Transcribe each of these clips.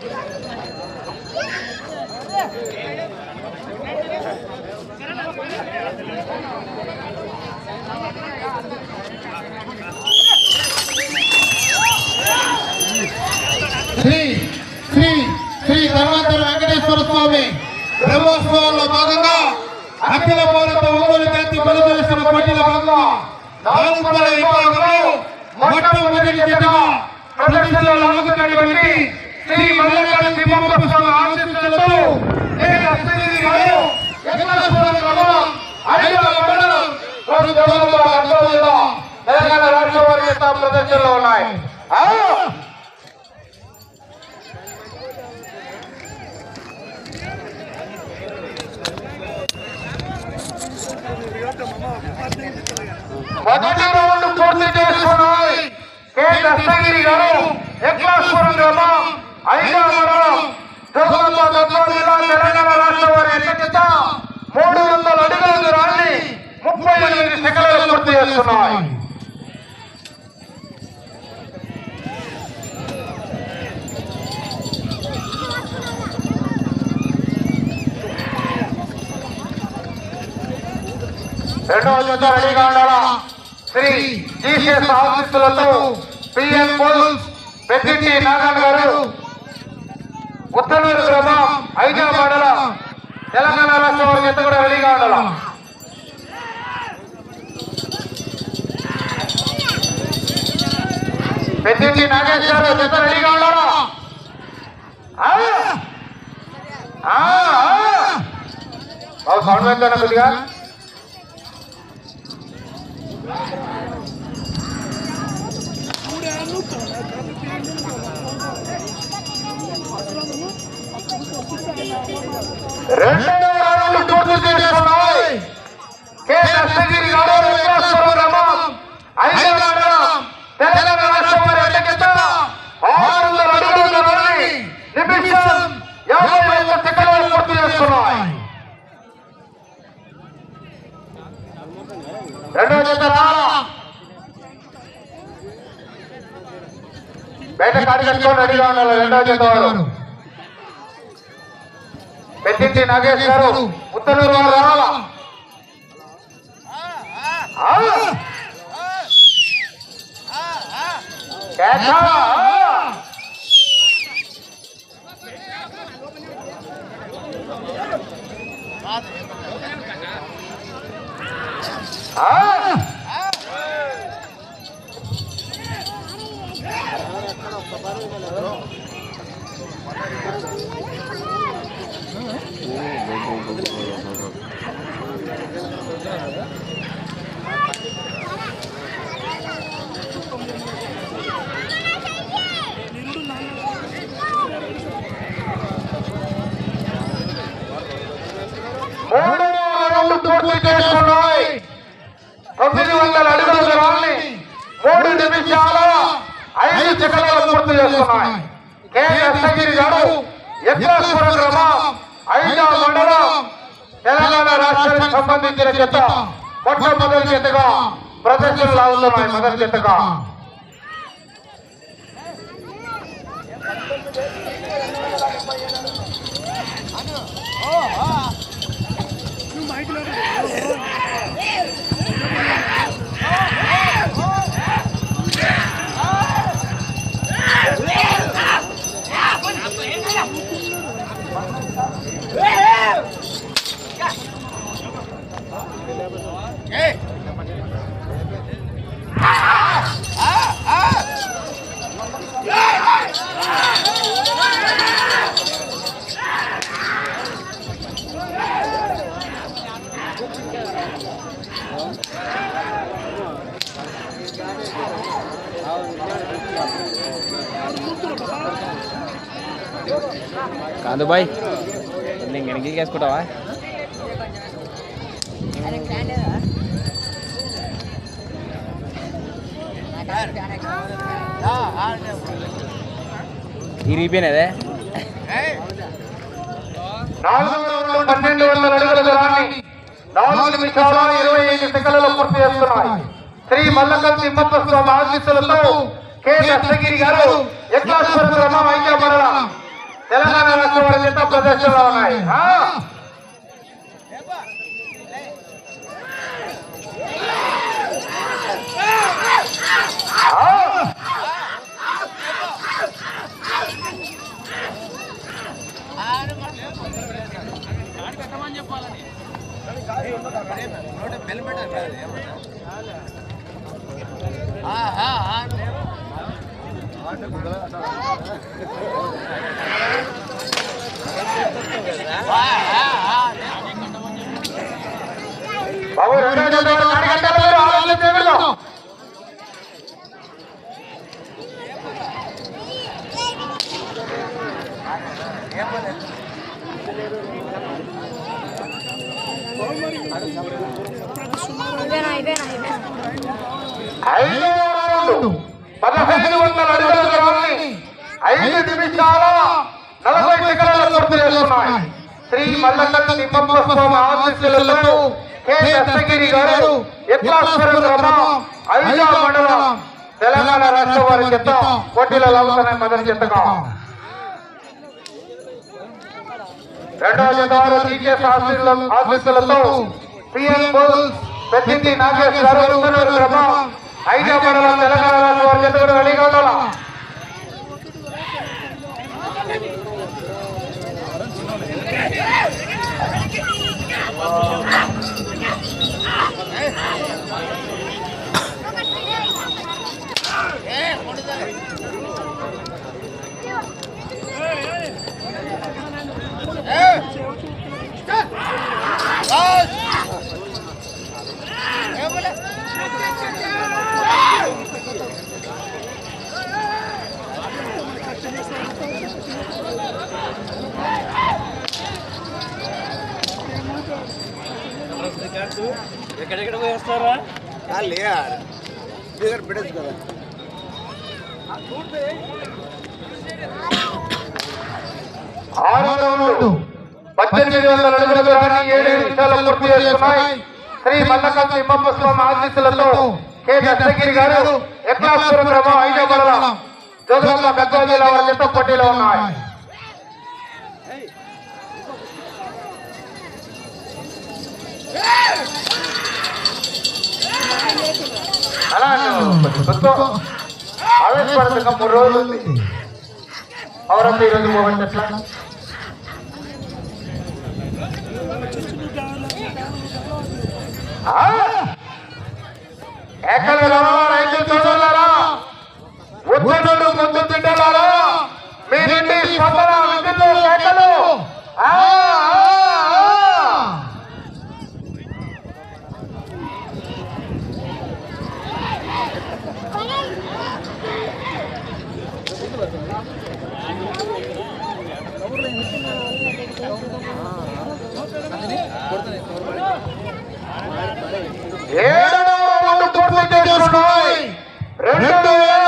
శ్రీ శ్రీ శ్రీ ధర్మాంతర వెంకటేశ్వర స్వామి బ్రహ్మోత్సవాల్లో భాగంగా అఖిల భారత ఒంగోలు జాతి బలదర్శన పోటీల భాగంగా నాలుగు విభాగంలో మొట్టమొదటి జతగా ప్రదర్శనలో లాగుతున్నటువంటి శ్రీ మల్లకాళి తిమ్మప్ప స్వామి ఆశీస్సులతో నేను అశ్విని గారు వెంకటేశ్వర గ్రామం, ఐదవ మండలం, ప్రస్తుతం అర్థంలో తెలంగాణ రాష్ట్ర వారి యొక్క ప్రదర్శనలో ఉన్నాయి ఆ! మొదటి రౌండ్ పూర్తి చేసుకున్నాయి కె దస్తగిరి గారు ఎక్లాశ్వరం గ్రామం ఐదవ మండలం జోగులాంబ గద్వాల జిల్లా తెలంగాణ రాష్ట్ర వారి మూడు వందల అడుగుల దూరాన్ని ముప్పై ఎనిమిది సెకండ్లు పూర్తి చేస్తున్నాయి. రెండవ జత రెడీగా ఉండాలా శ్రీ జీసీఎస్ ఆఫీసులతో పిఎన్ పోల్స్ పెద్దింటి నారాయణ గారు ఉత్తనూరు గ్రామం ఐదవ మండల తెలంగాణ రాష్ట్ర వారి జత కూడా రెడీగా ఉండాలా పెద్దింటి నాగేష్ గారు జత రెడీగా ఉండాలా ఆ! ఆ! ఆ! బాబు సౌండ్ పెంచాను కొద్దిగా రెండవ రౌండ్ పూర్తి చేసుకున్నాయి. కె దస్తగిరి గారు వెంకటేశ్వర గ్రామం ఐదవ తెలంగాణ రాష్ట్రం వారి అధ్యక్షత ఆరు వందల అడుగుల దూరాన్ని నిమిషం యాభై ఒక్క సెకండ్లు పూర్తి రెండవ జత బయట కాడి కట్టుకొని రెడీగా ఉండాలి రెండవ జత వారు. పెద్దింటి నాగేష్ గారు ఉత్తరూరు వారు రావాలా! కేక! ఆ! మూడు రౌండ్ పూర్తి చేసుకున్నాయి తొమ్మిది వందల అడుగుల దూరాన్ని మూడు నిమిషాల ఐదు చేసుకున్నాయి కె దస్తగిరి గారు ఎక్కేశ్వర గ్రామం ఐదవ మండలం తెలంగాణ రాష్ట్రానికి సంబంధించిన జత మొట్టమొదటి జతగా ప్రదర్శనలు అవుతున్నాయి మొదటి జతగా కాదు నేను వెనక్కి వేసుకుంటావా ఇరిగిపోయినదే పన్నెండు వందల అడుగుల దూరాన్ని నాలుగు నిమిషాల ఇరవై ఐదు సెకండ్లలో పూర్తి చేస్తున్నాయి శ్రీ మల్లకల్ తిమ్మప్ప స్వామి ఆశీస్సులతో కె. దస్తగిరి గారు ఎట్లా గ్రామం ఐక్య తెలంగాణ రాష్ట్రం వారి జత ప్రదర్శనలో ఉన్నాయి. ఆ? ఆ? బాబు రెండో జత వారు నాలుగు గంటల మీరు ఆలోచన చేయకూడదు. అయిపోయినా అయిపోయినా అయిపోయినా ఐదవ రౌండ్ పదహైదు వందల అడుగుల దూరాన్ని ఐదు నిమిషాల నలభై సెకండ్ల పూర్తి చేస్తున్నాయి శ్రీ మల్లకల్ తిమ్మప్ప స్వామి ఆశీస్సులతో కె దస్తగిరి గారు ఎక్లాస్వరం గ్రామం ఐదో మండలం తెలంగాణ రాష్ట్ర వారి చెత్త పోటీలో లాగుతున్నాయి మొదటి చెత్తగా రెండవ జత వారు టీచర్స్ ఆశీస్సులతో పిఎన్ బోల్స్ పెద్దింటి ఉత్తనూరు గ్రామం. ఐదో మండలం తెలంగాణ రాష్ట్ర వారి చెత్త కూడా రెడీగా ఉండాలా ఎక్కడెక్కడ పోయి వస్తారా ఆరో రౌండ్ పద్దెనిమిది వందల అడుగుల ఏడు నిమిషాలు పూర్తి చేస్తున్నాయి. శ్రీ మల్లకల్ తిమ్మప్ప స్వామి ఆశీస్సులతో కె. దస్తగిరి గారు ఎక్లాస్పురం గ్రామం ఐదో గద్వాల జిల్లా వారి జత పోటీలో ఉన్నాయి. అలా ఆవేశపడక మూడు రోజులు. ఉంది అవునండి ఈరోజు మూమెంట్ ఎట్లా ఎక్కడ రావాలా రైతు సోదరులారా ఉత్తరుడు ముందు తింటారా మీ నుండి స్పందన విద్యుత్ కేకలు ఆ, ఆ, ఆ. ఏడవ రౌండ్ పూర్తి చేస్తున్నాయి రెండు వేల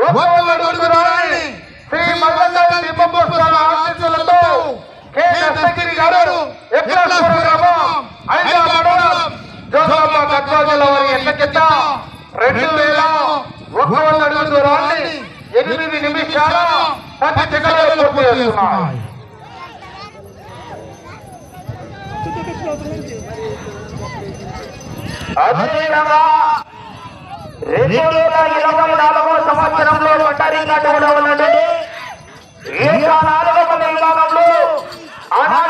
ఒక వంద అడుగురాయి శ్రీ మల్లన్న తిమ్మప్ప స్వామి ఆశీస్సులతో కె దస్తగిరి గారు ఎక్లాస్పురం గ్రామం ఐదో మండలం జోగులాంబ గద్వాల వారి కింద రెండు వేల ఒక వంద అడుగుల దూరాన్ని ఎనిమిది నిమిషాల పది సెకండ్లు పూర్తి చేస్తున్నాయి. అదేవిధంగా రెండు వేల ఇరవై నాలుగో సంవత్సరంలో పట్టారింగంట ఉన్నది నాలుగవ విభాగంలో ఆనాడు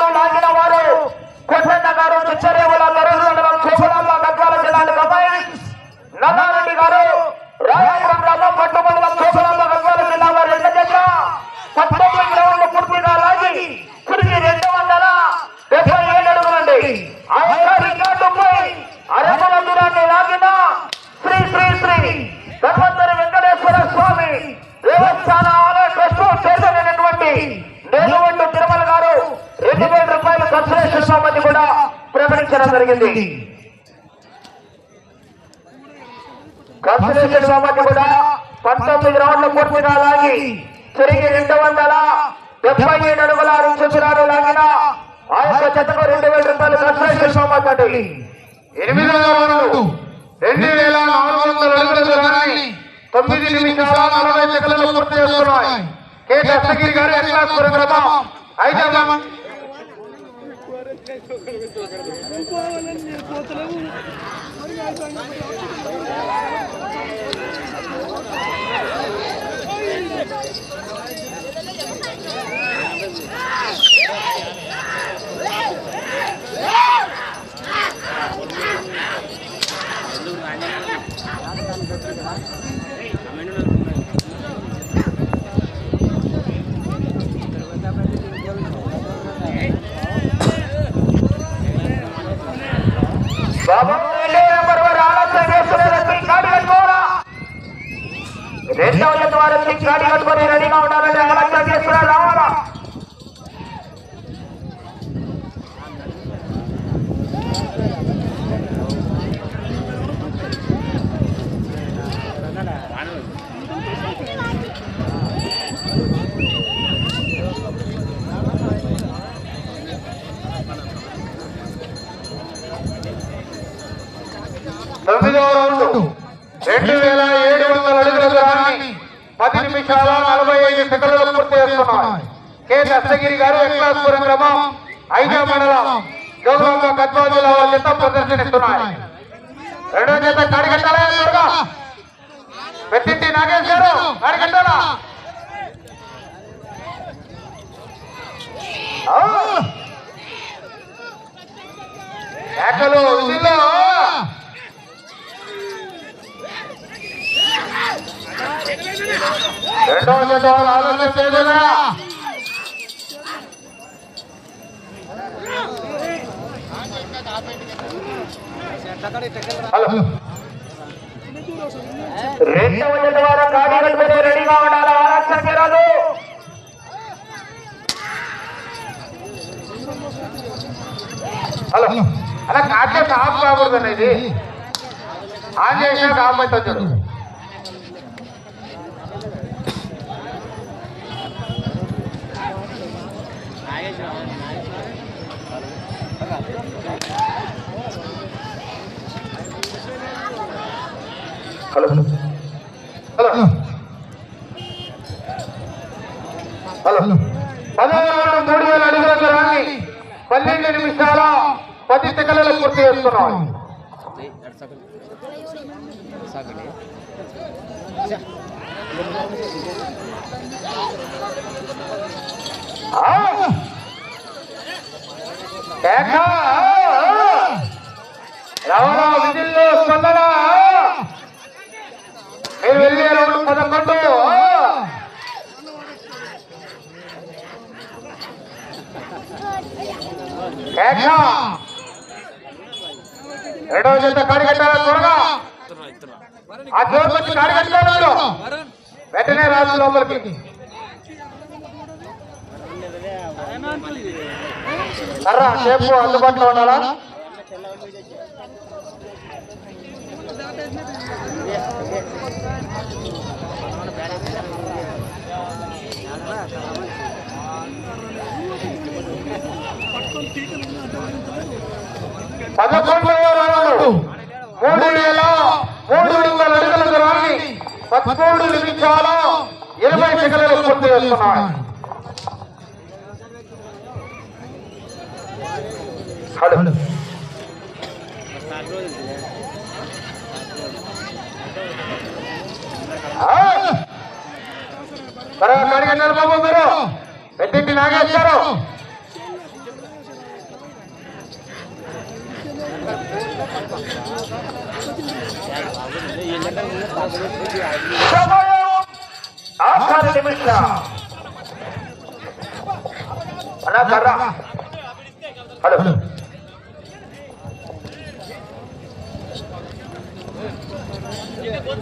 ప్రకటించడం జరిగింది. కన్సలేషన్ స్వామి కూడా పంతొమ్మిది రౌండ్ల పూర్తిగా లాగి తిరిగి రెండు వందల డెబ్బై ఏడు అడుగుల ఆరు సూచనలు లాగిన ఆ యొక్క చెత్తకు రెండు వేల రూపాయలు కన్సలేషన్ సోమాకటి ఎనిమిది రౌండ్ రెండు వేల నాలుగు వందల అడుగుల దూరాన్ని తొమ్మిది నిమిషాల నలభై సెకండ్లు పూర్తి చేస్తున్నాయి కె. ఎట్లా గారు ఎక్లాస్పురం గ్రామం హైదరాబాద్ బాబు రెండో నెంబర్ వారు ఆలోచన చేస్తున్నారు కాడి కట్టుకోవాలా రెండవ జత వారు కట్టుకొని రెడీగా ఉండాలని ఆలోచన చేస్తున్నారు రావాలా తొమ్మిదవ రౌండ్. రెండు వేల ఏడు పది నిమిషాల నలభై ఐదు సెకండ్లు పూర్తి చేస్తున్నాయి. కె. దస్తగిరి గారు ఎక్లాస్పురం గ్రామం ఐదో మండలం జోగులాంబ కద్వా జిల్లా ప్రదర్శనిస్తున్నాయి. రెండో జత కాడిగట్టాలా త్వరగా పెట్టింటి నాగేష్ గారు రెండవ జత చేయలేదా హలో. రెండవ జత వారు కట్టుకుని రెడీగా ఉండాలి రాదు హలో. అలా కాచే ఆఫ్ కాకూడదు ఇది ఆన్ చేసినాక ఆఫ్ అవుతుంది హలో హలో హలో పదహారు మూడు వేల అడుగుల దూరాన్ని పన్నెండు నిమిషాల పది సెకండ్లలో పూర్తి చేస్తున్నాం సాగండి ఆ! రవాణా విధుల్లో స్పందన మీరు వెళ్ళే రౌండ్ పదకొండు రెండవ జత కాడిగట్టాల త్వరగా ఆ జోరు వచ్చి కాడిగట్టాడు వెంటనే రాజు లోపలికి. కర్ర షేపు అందుబాటులో ఉండాలా? పదకొండవ మూడు వేల మూడు వందల అడుగుల దూరాన్ని పదమూడు నిమిషాలు ఇరవై సెకండ్లు పూర్తి చేస్తున్నాయి. హలో. కాడిగంటారు బాబు మీరు. పెట్టింటి నాగేస్తారు సమయం ఆఖరి నిమిషం అన్నా కర్ర. హలో.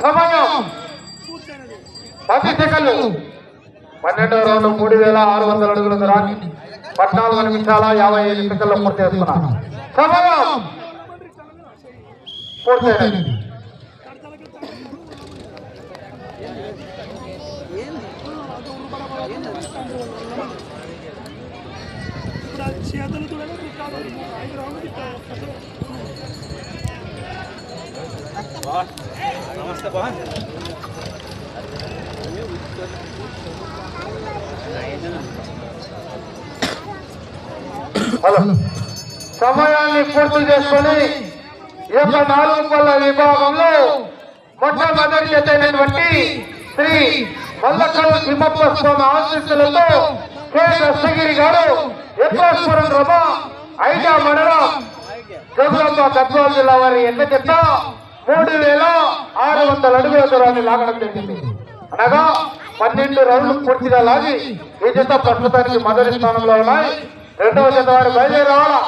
సమయం సెకండ్లు పన్నెండవ రౌండ్ మూడు వేల ఆరు వందల అడుగుల దూరాన్ని పద్నాలుగు నిమిషాల యాభై ఐదు సెకండ్లు పూర్తి చేస్తున్నారు. సమయం పూర్తయినది చేతులు చూడాలి ఐదు రౌండ్లు తిప్పాలి హలో. సమయాన్ని పూర్తి చేసుకొని ఈ యొక్క నాలుగు పళ్ళ విభాగంలో మొట్టమొదటి జత శ్రీ మల్లకడు తిమ్మప్ప స్వామి ఆశీస్సులతో కె దస్తగిరి గారు ఎక్కేశ్వరం రమ ఐదా మండలం జోగులాంబ గద్వాల జిల్లా వారి ఎంత చెత్త మూడు వేల ఆరు వందల అడుగుల దూరాన్ని లాగడం జరిగింది. అనగా పన్నెండు రౌండ్లు పూర్తిగా లాగి ఈ జత ప్రస్తుతానికి మొదటి స్థానంలో ఉన్నాయి. రెండవ జత వారు బయలుదేరి రావాలా